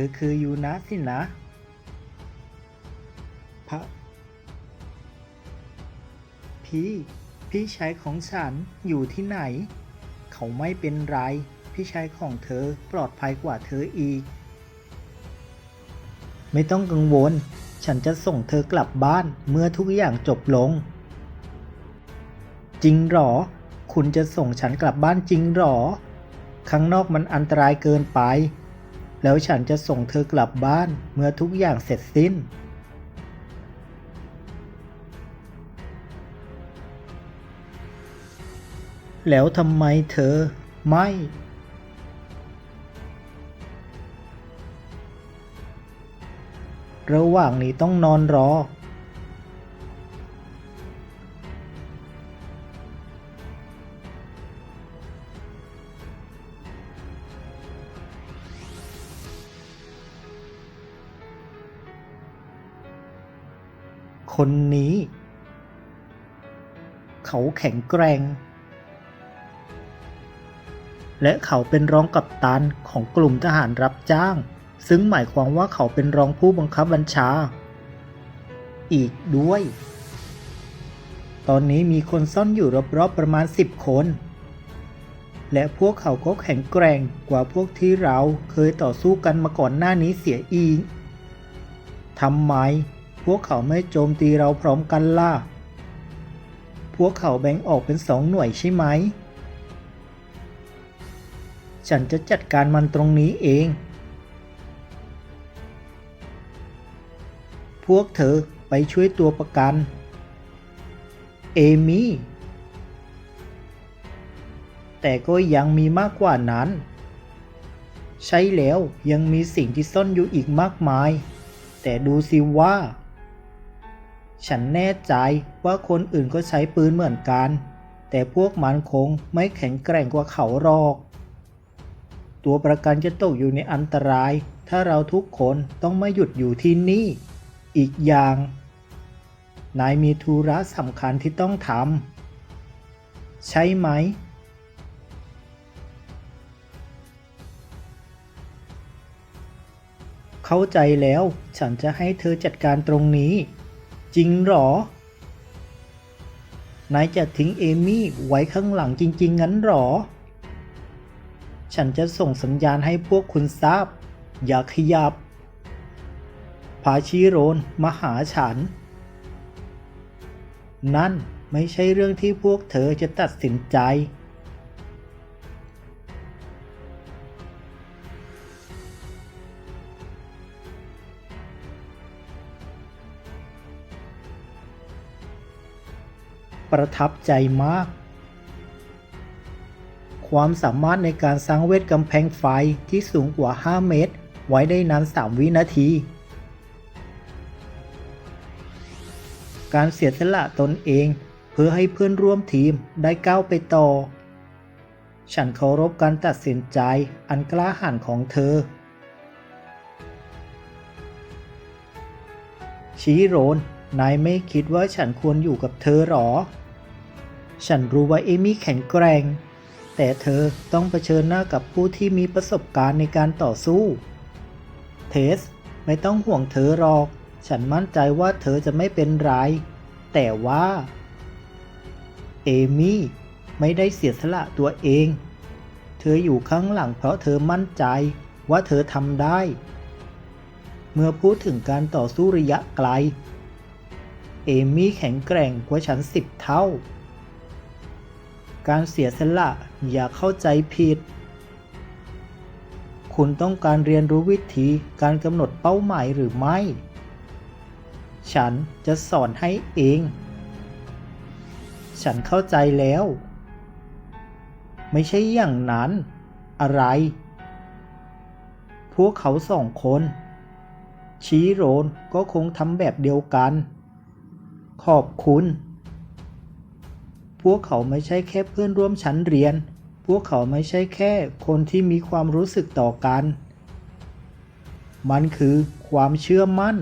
เธอคือยูนะสินะพระพี่ พี่ชายของฉันอยู่ที่ไหน เขาไม่เป็นไร พี่ชายของเธอปลอดภัยกว่าเธออีก ไม่ต้องกังวล ฉันจะส่งเธอกลับบ้านเมื่อทุกอย่างจบลง จริงหรอ คุณจะส่งฉันกลับบ้านจริงหรอ ข้างนอกมันอันตรายเกินไป แล้วฉันจะส่งเธอกลับบ้านเมื่อทุกอย่างเสร็จสิ้น แล้วทำไมเธอไม่ ระหว่างนี้ต้องนอนรอ คนนี้ เขาแข็งแกร่ง และเขาเป็นรองกัปตันของกลุ่มทหารรับจ้าง ซึ่งหมายความว่าเขาเป็นรองผู้บังคับบัญชา อีกด้วย ตอนนี้มีคนซ่อนอยู่รอบๆประมาณ 10 คน และพวกเขาก็แข็งแกร่งกว่าพวกที่เราเคยต่อสู้กันมาก่อนหน้านี้เสียอีกทำไม พวกเขาไม่โจมตีเราพร้อมกันล่ะ พวกเขาแบ่งออกเป็นสองหน่วยใช่ไหม ฉันจะจัดการมันตรงนี้เอง พวกเธอไปช่วยตัวประกัน เอมี่ แต่ก็ยังมีมากกว่านั้น ใช่แล้วยังมีสิ่งที่ซ่อนอยู่อีกมากมาย แต่ดูสิว่า ฉันแน่ใจว่าคนอื่นก็ใช้ปืนเหมือนกัน แต่พวกมันคงไม่แข็งแกร่งกว่าเขาหรอก ตัวประกันจะตกอยู่ในอันตราย ถ้าเราทุกคนต้องไม่หยุดอยู่ที่นี่ อีกอย่าง นายมีธุระสำคัญที่ต้องทำใช่ไหมเข้าใจแล้วฉันจะให้เธอจัดการตรงนี้ จริงหรอ นายจะทิ้งเอมี่ไว้ข้างหลังจริง ๆ งั้นหรอ ฉันจะส่งสัญญาณให้พวกคุณทราบ อย่าขยับ พาชิโรนมาหาฉัน นั่นไม่ใช่เรื่องที่พวกเธอจะตัดสินใจ ประทับใจมาก ความสามารถในการสร้างเวทกำแพงไฟที่สูงกว่า 5 เมตร ไว้ได้นาน 3 วินาที การเสียสละตนเองเพื่อให้เพื่อนร่วมทีมได้ก้าวไปต่อ ฉันเคารพการตัดสินใจอันกล้าหาญของเธอชีโรน นายไม่คิดว่าฉันควรอยู่กับเธอหรอ ฉันรู้ว่าเอมี่แข็งแกร่ง แต่เธอต้องเผชิญหน้ากับผู้ที่มีประสบการณ์ในการต่อสู้ เทส ไม่ต้องห่วงเธอหรอก ฉันมั่นใจว่าเธอจะไม่เป็นไร แต่ว่า เอมี่ไม่ได้เสียสละตัวเอง เธออยู่ข้างหลังเพราะเธอมั่นใจว่าเธอทำได้ เมื่อพูดถึงการต่อสู้ระยะไกล เอมี่แข็งแกร่งกว่าฉันสิบเท่า การเสียสละอย่าเข้าใจผิด คุณต้องการเรียนรู้วิธีการกำหนดเป้าหมายหรือไม่ ฉันจะสอนให้เอง ฉันเข้าใจแล้ว ไม่ใช่อย่างนั้น อะไร พวกเขาสองคนชีโรนก็คงทำแบบเดียวกัน ขอบคุณ พวกเขาไม่ใช่แค่เพื่อนร่วมชั้นเรียน พวกเขาไม่ใช่แค่คนที่มีความรู้สึกต่อกัน มันคือความเชื่อมั่น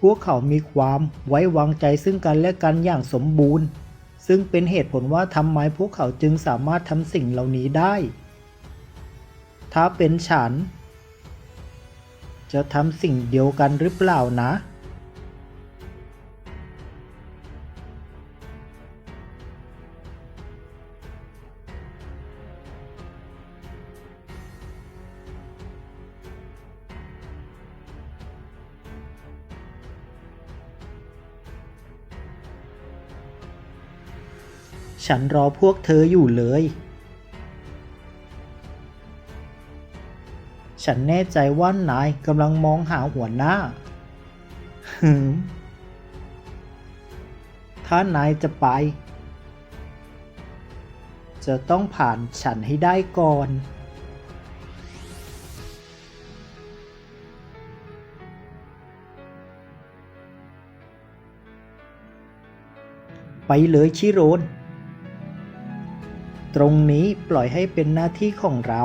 พวกเขามีความไว้วางใจซึ่งกันและกันอย่างสมบูรณ์ ซึ่งเป็นเหตุผลว่าทำไมพวกเขาจึงสามารถทำสิ่งเหล่านี้ได้ ถ้าเป็นฉัน จะทำสิ่งเดียวกันหรือเปล่านะ ฉันรอพวกเธออยู่เลย ฉันแน่ใจว่านายกำลังมองหาหัวหน้าหืมถ้านายจะไป จะต้องผ่านฉันให้ได้ก่อน ไปเลยชิโรน ตรงนี้ปล่อยให้เป็นหน้าที่ของเรา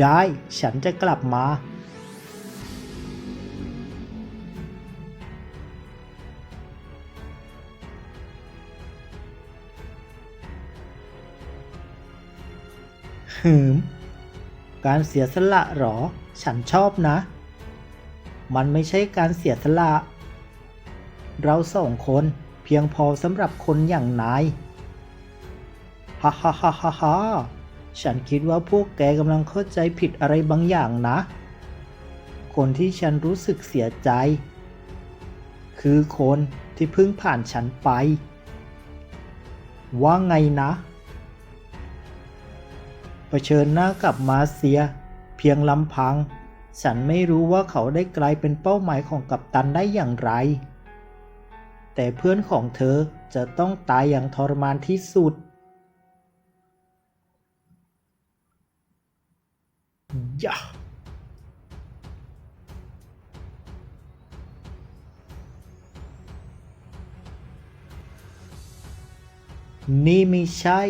ได้ฉันจะกลับมา หืม การเสียสละหรอ ฉันชอบนะ มันไม่ใช่การเสียสละ เราสองคน เพียงพอสำหรับคนอย่างนายฮ่าฮ่าฮ่าฮ่าฮ่าฉันคิดว่าพวกแกกำลังเข้าใจผิดอะไรบางอย่างนะ คนที่ฉันรู้สึกเสียใจ คือคนที่เพิ่งผ่านฉันไป ว่าไงนะเผชิญหน้ากับมาเซีย เพียงลำพัง ฉันไม่รู้ว่าเขาได้กลายเป็นเป้าหมายของกัปตันได้อย่างไร แต่เพื่อนของเธอจะต้องตายอย่างทรมานที่สุด ยะนี่ไม่ใช่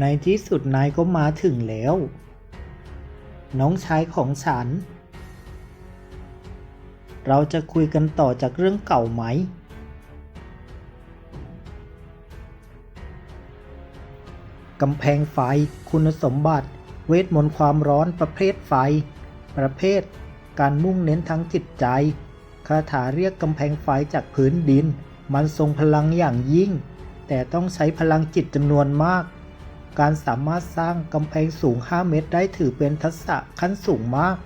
ในที่สุดนายก็มาถึงแล้ว น้องชายของฉัน เราจะคุยกันต่อจากเรื่องเก่าไหม กำแพงไฟ คุณสมบัติ เวทมนต์ความร้อนประเภทไฟ ประเภท การมุ่งเน้นทั้งจิตใจคาถาเรียกกำแพงไฟจากพื้นดิน มันทรงพลังอย่างยิ่ง แต่ต้องใช้พลังจิตจำนวนมาก การสามารถสร้างกำแพงสูง 5 เมตรได้ถือเป็นทักษะขั้นสูงมาก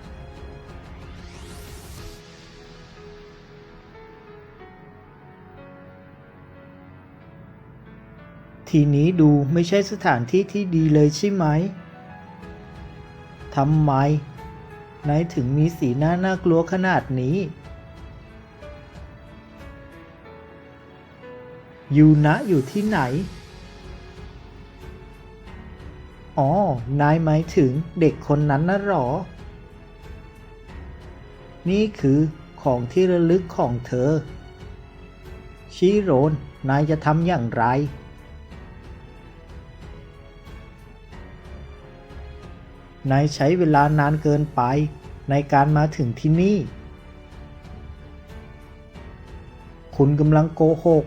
ทีนี้ดูไม่ใช่สถานที่ที่ดีเลยใช่ไหม ทำไมนายถึงมีสีหน้าน่ากลัวขนาดนี้ ยูนะอยู่ที่ไหน อ๋อ นายหมายถึงเด็กคนนั้นนะหรอ นี่คือของที่ระลึกของเธอ ชิโรน นายจะทำอย่างไร นายใช้เวลานานเกินไปในการมาถึงที่นี่ คุณกำลังโกหก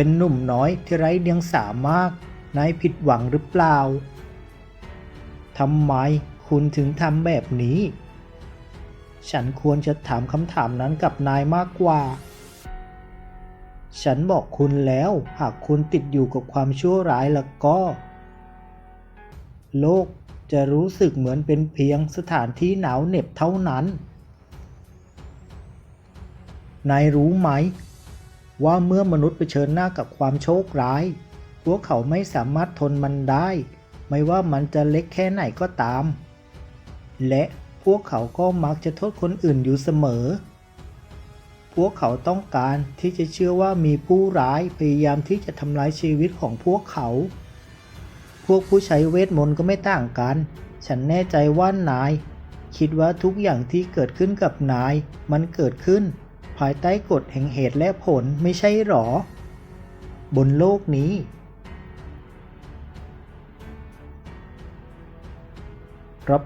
เป็นหนุ่มน้อยที่ไร้เดียงสามาก นายผิดหวังหรือเปล่า ทำไมคุณถึงทำแบบนี้ ฉันควรจะถามคำถามนั้นกับนายมากกว่า ฉันบอกคุณแล้วหากคุณติดอยู่กับความชั่วร้ายแล้วก็ โลกจะรู้สึกเหมือนเป็นเพียงสถานที่หนาวเหน็บเท่านั้น นายรู้ไหม ว่าเมื่อมนุษย์เผชิญหน้ากับความโชคร้าย พวกเขาไม่สามารถทนมันได้ ไม่ว่ามันจะเล็กแค่ไหนก็ตาม และพวกเขาก็มักจะโทษคนอื่นอยู่เสมอ พวกเขาต้องการที่จะเชื่อว่ามีผู้ร้ายพยายามที่จะทำลายชีวิตของพวกเขาพพวกผู้ใช้เวทมนต์ก็ไม่ต่างกัน ฉันแน่ใจว่านาย คิดว่าทุกอย่างที่เกิดขึ้นกับนายมันเกิดขึ้น ภายใต้กฎแห่งเหตุและผลไม่ใช่หรอ บนโลกนี้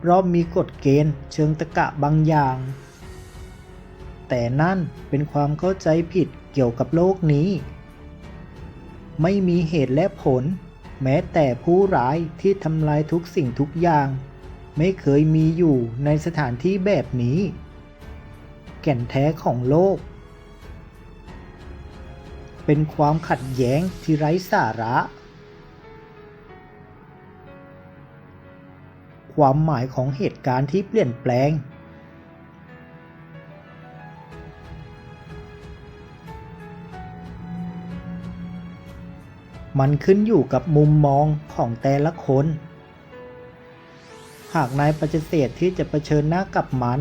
รอบๆมีกฎเกณฑ์เชิงตะกะบางอย่าง แต่นั่นเป็นความเข้าใจผิดเกี่ยวกับโลกนี้ ไม่มีเหตุและผล แม้แต่ผู้ร้ายที่ทำลายทุกสิ่งทุกอย่าง ไม่เคยมีอยู่ในสถานที่แบบนี้ แก่นแท้ของโลก เป็นความขัดแย้งที่ไร้สาระ ความหมายของเหตุการณ์ที่เปลี่ยนแปลง มันขึ้นอยู่กับมุมมองของแต่ละคน หากนายปฏิเสธที่จะเผชิญหน้ากับมัน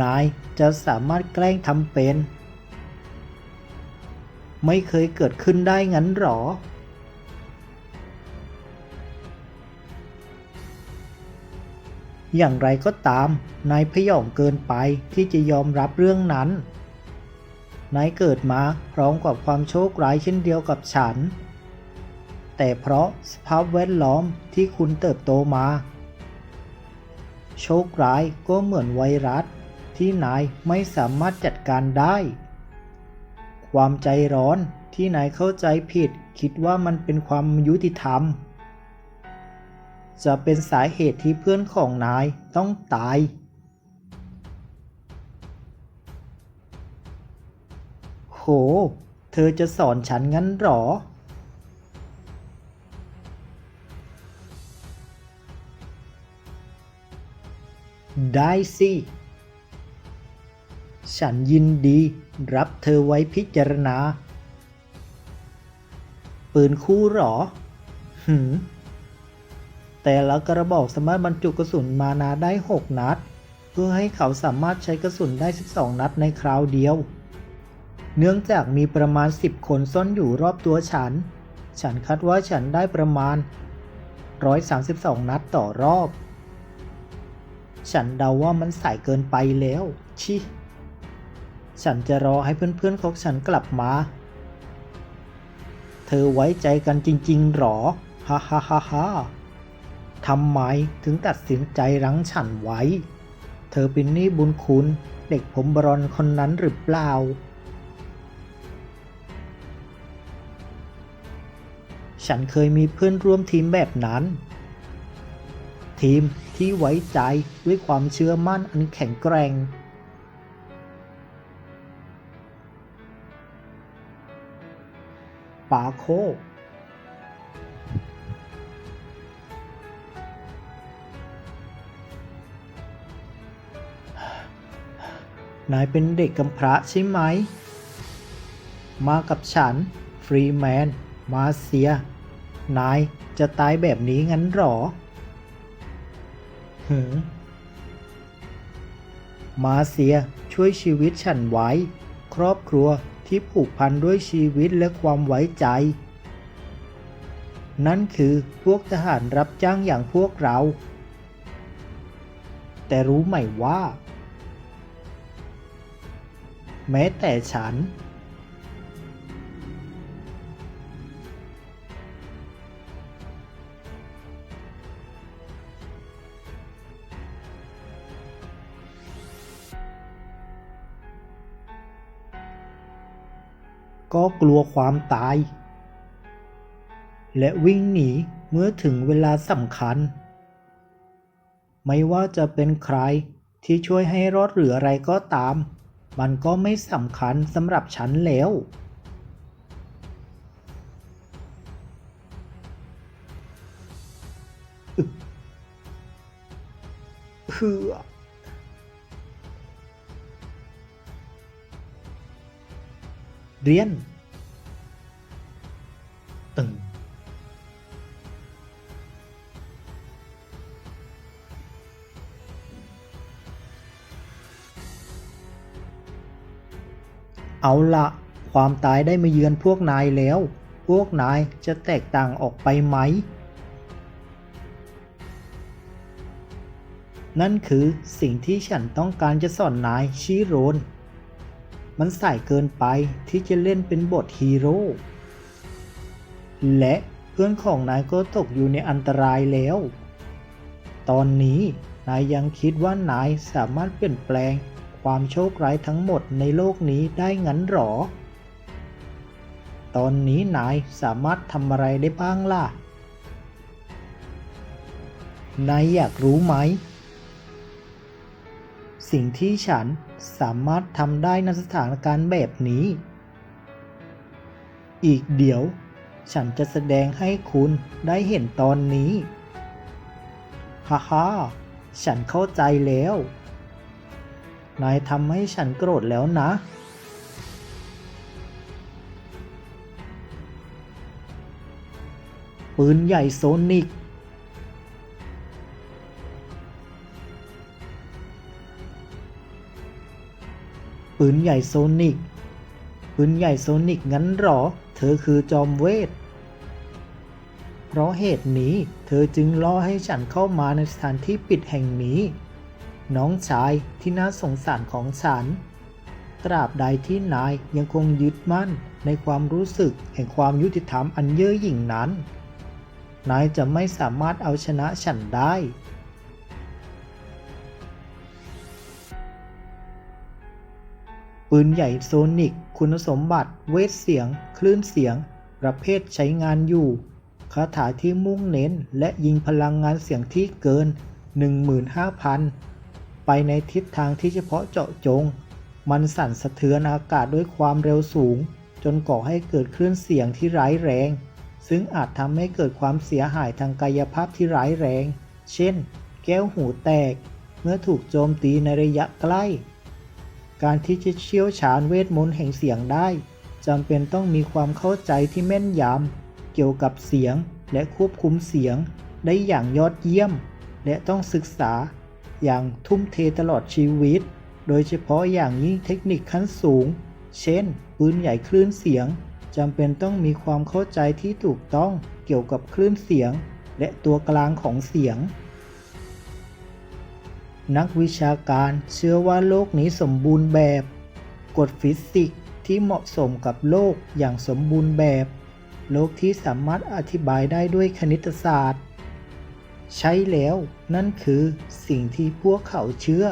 นายจะสามารถแกล้งทำเป็น ไม่เคยเกิดขึ้นได้งั้นหรอ อย่างไรก็ตาม นายพยองเกินไปที่จะยอมรับเรื่องนั้น นายเกิดมาพร้อมกับความโชคร้ายเช่นเดียวกับฉัน แต่เพราะสภาพแวดล้อมที่คุณเติบโตมา โชคร้ายก็เหมือนไวรัส ที่นายไม่สามารถจัดการได้ ความใจร้อนที่นายเข้าใจผิด คิดว่ามันเป็นความยุติธรรม จะเป็นสาเหตุที่เพื่อนของนายต้องตาย โห เธอจะสอนฉันงั้นหรอได้สิ ฉันยินดีรับเธอไว้พิจารณา ปืนคู่หรอ หืม แต่ละกระบอกสามารถบรรจุกระสุนมานาได้ 6 นัด เพื่อให้เขาสามารถใช้กระสุนได้ 12 นัดในคราวเดียว เนื่องจากมีประมาณ 10 คนซ่อนอยู่รอบตัวฉัน ฉันคาดว่าฉันได้ประมาณ 132 นัดต่อรอบ ฉันเดาว่ามันสายเกินไปแล้ว ชิ ฉันจะรอให้เพื่อนๆของฉันกลับมา เธอไว้ใจกันจริงๆหรอ ฮ่าฮ่าฮ่าฮ่าทำไมถึงตัดสินใจรั้งฉันไว้ เธอเป็นนี้บุญคุณเด็กผมบรอนคนนั้นหรือเปล่า ฉันเคยมีเพื่อนร่วมทีมแบบนั้น ทีมที่ไว้ใจด้วยความเชื่อมั่นอันแข็งแกร่ง ปาโคนายเป็นเด็กกำพร้าใช่ไหม มากับฉัน ฟรีแมน มาเซีย นายจะตายแบบนี้งั้นหรอหืมมาเซียช่วยชีวิตฉันไว้ ครอบครัว ที่ผูกพันด้วยชีวิตและความไว้ใจ นั่นคือพวกทหารรับจ้างอย่างพวกเรา แต่รู้ไหมว่า แม้แต่ฉัน ก็กลัวความตาย และวิ่งหนีเมื่อถึงเวลาสำคัญ ไม่ว่าจะเป็นใครที่ช่วยให้รอดหรืออะไรก็ตาม มันก็ไม่สำคัญสำหรับฉันแล้วอึ๊บเฮือ เรียน ตึง เอาละความตายได้มาเยือนพวกนายแล้ว พวกนายจะแตกต่างออกไปไหม นั่นคือสิ่งที่ฉันต้องการจะสอนนายชิโรน มันสายเกินไปที่จะเล่นเป็นบทฮีโร่ และเพื่อนของนายก็ตกอยู่ในอันตรายแล้ว ตอนนี้นายยังคิดว่านายสามารถเปลี่ยนแปลงความโชคร้ายทั้งหมดในโลกนี้ได้งั้นหรอ ตอนนี้นายสามารถทำอะไรได้บ้างล่ะ นายอยากรู้ไหม สิ่งที่ฉันสามารถทำได้ในสถานการณ์แบบนี้ อีกเดี๋ยว ฉันจะแสดงให้คุณได้เห็นตอนนี้ ฮ่าฮ่าฉันเข้าใจแล้ว นายทำให้ฉันโกรธแล้วนะ ปืนใหญ่โซนิก ปืนใหญ่โซนิก ปืนใหญ่โซนิกงั้นหรอ เธอคือจอมเวท เพราะเหตุนี้เธอจึงล่อให้ฉันเข้ามาในสถานที่ปิดแห่งนี้ น้องชายที่น่าสงสารของฉัน ตราบใดที่นายยังคงยึดมั่นในความรู้สึกแห่งความยุติธรรมอันเย่อหยิ่งนั้น นายจะไม่สามารถเอาชนะฉันได้ ปืนใหญ่โซนิก คุณสมบัติ เวทเสียง คลื่นเสียง ประเภทใช้งานอยู่ คาถาที่มุ่งเน้น และยิงพลังงานเสียงที่เกิน 15,000 ไปในทิศทางที่เฉพาะเจาะจง มันสั่นสะเทือนอากาศด้วยความเร็วสูง จนก่อให้เกิดคลื่นเสียงที่ร้ายแรง ซึ่งอาจทำให้เกิดความเสียหายทางกายภาพที่ร้ายแรง เช่น แก้วหูแตก เมื่อถูกโจมตีในระยะใกล้ การที่จะเชี่ยวชาญเวทมนต์แห่งเสียงได้จำเป็นต้องมีความเข้าใจที่แม่นยำเกี่ยวกับเสียงและควบคุมเสียงได้อย่างยอดเยี่ยม และต้องศึกษาอย่างทุ่มเทตลอดชีวิต โดยเฉพาะอย่างยิ่งเทคนิคขั้นสูง เช่น ปืนใหญ่คลื่นเสียงจำเป็นต้องมีความเข้าใจที่ถูกต้องเกี่ยวกับคลื่นเสียง และตัวกลางของเสียง นักวิชาการเชื่อว่าโลกนี้สมบูรณ์แบบ กฎฟิสิกส์ที่เหมาะสมกับโลกอย่างสมบูรณ์แบบ โลกที่สามารถอธิบายได้ด้วยคณิตศาสตร์ ใช่แล้วนั่นคือสิ่งที่พวกเขาเชื่อ